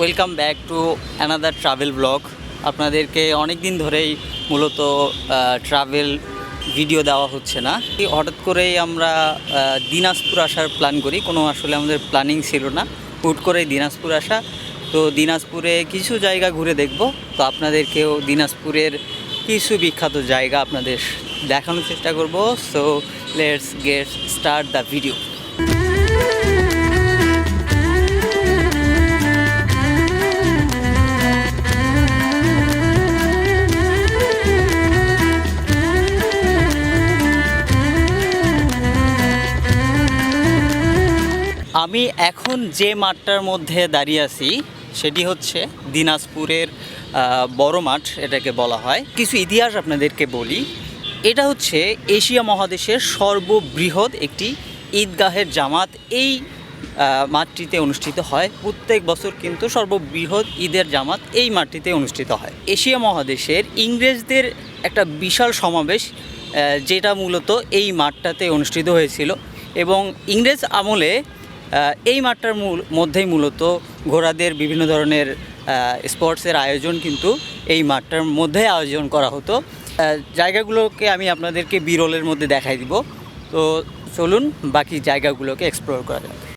Welcome back to another travel blog আপনাদেরকে অনেক দিন ধরেই মূলত ট্রাভেল ভিডিও দেওয়া হচ্ছে না। হঠাৎ করেই আমরা দিনাজপুর আসার প্ল্যান করি। কোনো আসলে আমাদের প্ল্যানিং ছিল না। হুট করেই দিনাজপুর আসা। তো দিনাজপুরে কিছু জায়গা ঘুরে দেখব। তো আপনাদেরকেও দিনাজপুরের কিছু বিখ্যাত জায়গা আপনাদের দেখানোর চেষ্টা করব। So let's get start the video আমি এখন যে মাঠটার মধ্যে দাঁড়িয়ে আছি, সেটি হচ্ছে দিনাজপুরের বড় মাঠ, এটাকে বলা হয়। কিছু ইতিহাস আপনাদেরকে বলি। এটা হচ্ছে এশিয়া মহাদেশের সর্ববৃহৎ একটি ঈদগাহের জামাত। এই মাঠটিতে অনুষ্ঠিত হয়। প্রত্যেক বছর কিন্তু সর্ববৃহৎ ঈদের জামাত এই মাঠটিতে অনুষ্ঠিত হয়। এশিয়া মহাদেশের ইংরেজদের একটা বিশাল সমাবেশ যেটা মূলত এই মাঠটাতে অনুষ্ঠিত হয়েছিল। এবং ইংরেজ আমলে এই মাঠটার মূল- মধ্যেই মূলত ঘোড়াদের বিভিন্ন ধরনের স্পোর্টসের আয়োজন কিন্তু এই মাঠটার মধ্যে আয়োজন করা হতো। জায়গাগুলোকে আমি আপনাদেরকে বিরলের মধ্যে দেখাই দিব। তো চলুন বাকি জায়গাগুলোকে এক্সপ্লোর করা যাক।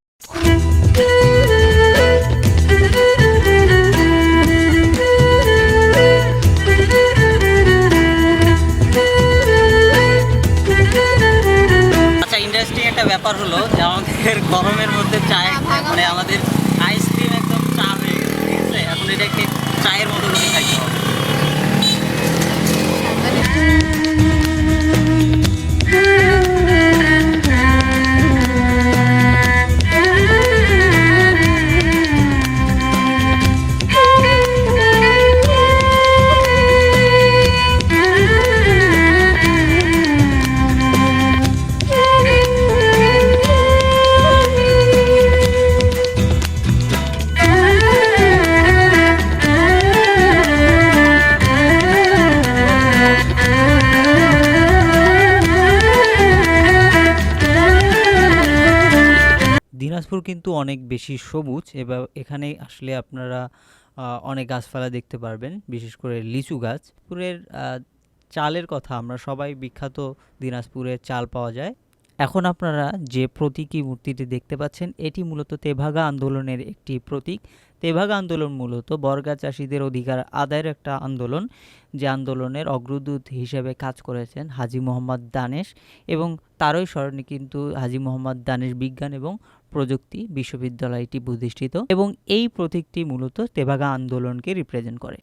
আমাদের দিনাজপুর কিন্তু অনেক বেশি সবুজ, এবার এখানে আসলে আপনারা অনেক গাছপালা দেখতে পারবেন, বিশেষ করে লিচু গাছ। পুরের চালের কথা আমরা সবাই বিখ্যাত দিনাজপুরের চাল পাওয়া যায়। এখন আপনারা যে প্রতীকী মূর্তিটি দেখতে পাচ্ছেন, এটি মূলত তেভাগা আন্দোলনের একটি প্রতীক। তেভাগা আন্দোলন মূলত বর্গা চাষিদের অধিকার আদায়ের একটা আন্দোলন, যে আন্দোলনের অগ্রদূত হিসেবে কাজ করেছেন হাজি মোহাম্মদ দানেশ এবং তারই স্মরণে কিন্তু হাজি মোহাম্মদ দানেশ বিজ্ঞান এবং প্রযুক্তি বিশ্ববিদ্যালয়টি প্রতিষ্ঠিত এবং এই প্রতীকটি মূলত তেভাগা আন্দোলনকে রিপ্রেজেন্ট করে।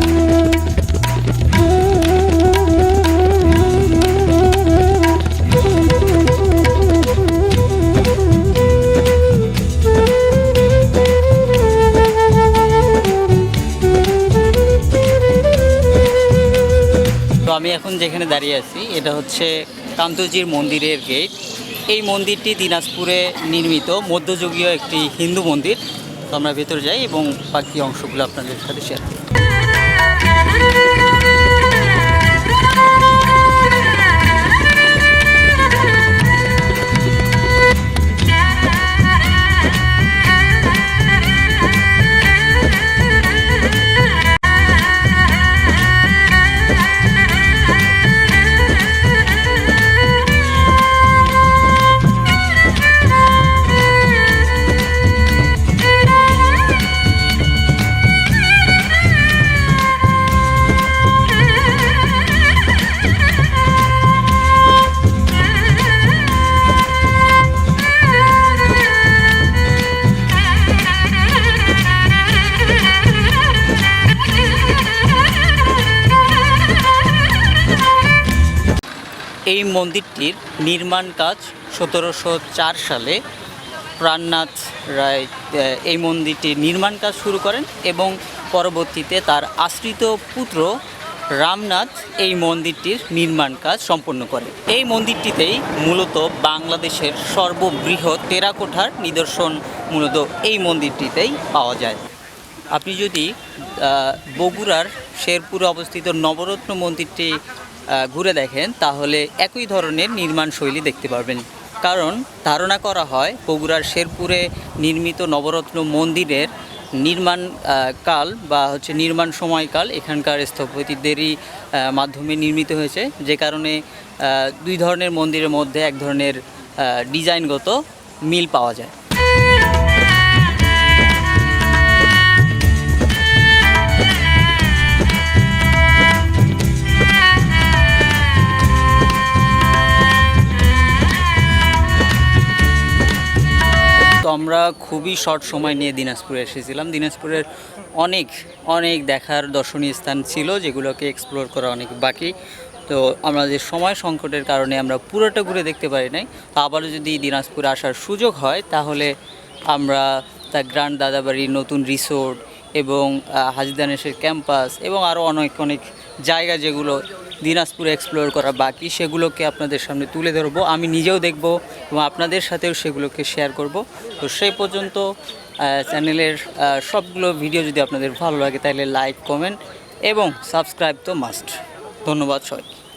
আমি এখন যেখানে দাঁড়িয়ে আছি, এটা হচ্ছে কান্তজির মন্দিরের গেট এই মন্দিরটি দিনাজপুরে নির্মিত, মধ্যযুগীয় একটি হিন্দু মন্দির। তো আমরা ভেতরে যাই এবং বাকি অংশগুলো আপনাদের সাথে শেয়ার করি। এই মন্দিরটির নির্মাণ কাজ সতেরোশো চার সালে প্রাণনাথ রায় এই মন্দিরটির নির্মাণ কাজ শুরু করেন এবং পরবর্তীতে তার আশ্রিত পুত্র রামনাথ এই মন্দিরটির নির্মাণ কাজ সম্পন্ন করে। এই মন্দিরটিতেই মূলত বাংলাদেশের সর্ববৃহৎ টেরাকোঠার নিদর্শন মূলত এই মন্দিরটিতেই পাওয়া যায়। আপনি যদি বগুড়ার শেরপুরে অবস্থিত নবরত্ন মন্দিরটি ঘুরে দেখেন, তাহলে একই ধরনের নির্মাণ শৈলী দেখতে পারবেন। কারণ ধারণা করা হয় বগুড়ার শেরপুরে নির্মিত নবরত্ন মন্দিরের নির্মাণ কাল বা হচ্ছে নির্মাণ সময়কাল এখানকার স্থপতিদেরই মাধ্যমে নির্মিত হয়েছে। যে কারণে দুই ধরনের মন্দিরের মধ্যে এক ধরনের ডিজাইনগত মিল পাওয়া যায়। খুবই শর্ট সময় নিয়ে দিনাজপুরে এসেছিলাম। দিনাজপুরের অনেক অনেক দেখার দর্শনীয় স্থান ছিল, যেগুলোকে এক্সপ্লোর করা অনেক বাকি। তো আমাদের সময় সংকটের কারণে আমরা পুরোটা ঘুরে দেখতে পারি নাই, তো আবারও যদি দিনাজপুরে আসার সুযোগ হয়, তাহলে আমরা তা গ্র্যান্ড দাদাবাড়ির নতুন রিসোর্ট এবং হাজিদানেশের ক্যাম্পাস এবং আরও অনেক অনেক জায়গা যেগুলো দিনাজপুরে এক্সপ্লোর করা বাকি, সেগুলোকে আপনাদের সামনে তুলে ধরবো। আমি নিজেও দেখব এবং আপনাদের সাথেও সেগুলোকে শেয়ার করব। তো সেই পর্যন্ত চ্যানেলের সবগুলো ভিডিও যদি আপনাদের ভালো লাগে, তাহলে লাইক কমেন্ট এবং সাবস্ক্রাইব তো মাস্ট ধন্যবাদ সবাই